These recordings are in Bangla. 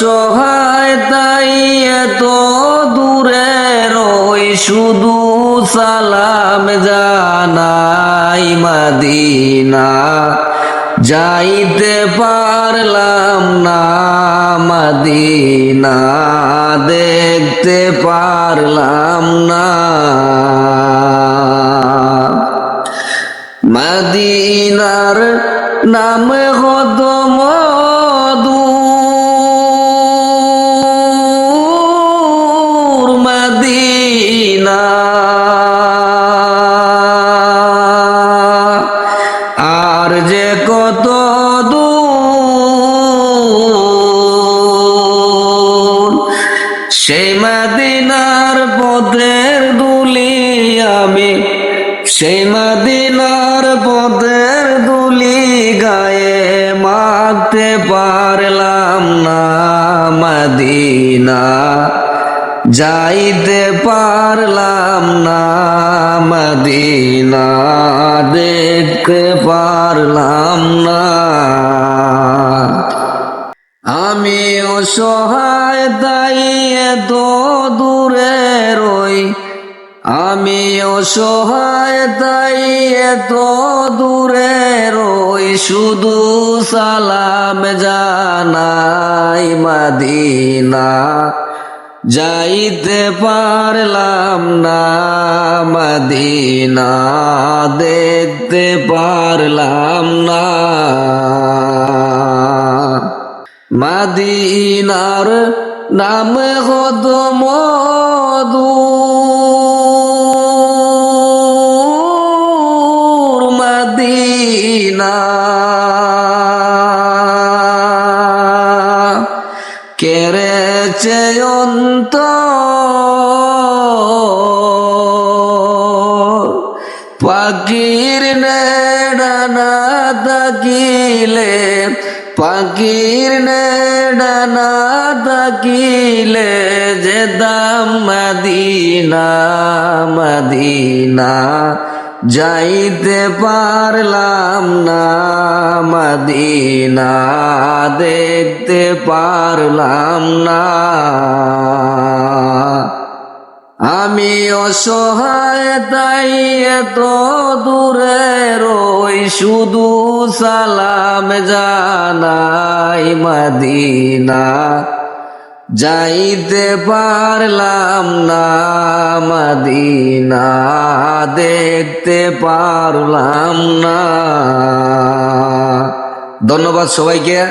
অসহায় তাই এত দূরে রই শুধু সালাম জানাই মদিনা। যাইতে পারলাম না মদিনা, দেখতে পারলাম না। মদিনার নাম কত মধুর সেই মদিনার পথের দুলি আমি, সেই মদিনার পথের দুলি গায়ে মাখতে পারলাম না মদিনা, যাইতে পারলাম না মদিনা, দেখতে পারলাম না অসহায় তাই এত দূরে রই। আমি অসহায় তাই এত দূরে রই। শুধু সালাম জানাই মদিনা। যাইতে পারলাম না মদিনা। দেখতে পারলাম না। মদিনার নাম কত মধুর মদিনা। কেড়েছে অন্তর পাখির নেড়ানা পাখির তাকিলে যে দাম মদিনা মদিনা। যাইতে পারলাম না মদিনা। দেখতে পারলাম না। আমি অসহায়, তাই এত দূরে রই শুধু সালাম জানাই মদিনা। যাইতে পারলাম না মদিনা, দেখতে পারলাম না। ধন্যবাদ সবাইকে।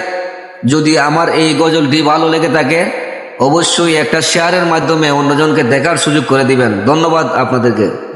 যদি আমার এই গজলটি ভালো লেগে থাকে অবশ্যই একটা শেয়ারের মাধ্যমে অন্যজনকে দেখার সুযোগ করে দিবেন। ধন্যবাদ আপনাদেরকে।